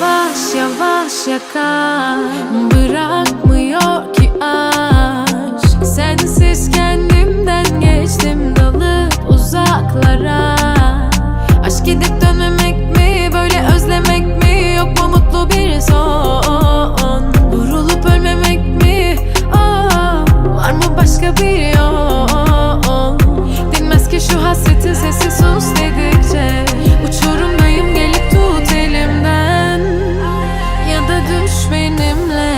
ваша, ваша яка. benimle.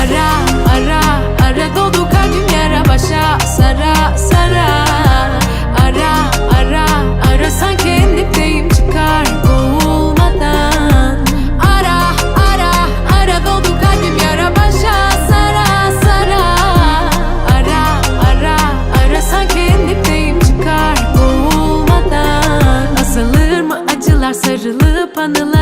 Ara ara ara dolu kalbim yara başa. Sara sara. Ara ara ara sanki endipteyim çıkar boğulmadan. Ara ara ara dolu kalbim yara başa. Sara sara. Ara ara ara sanki endipteyim çıkar boğulmadan. Asılır mı acılar sarılıp anılır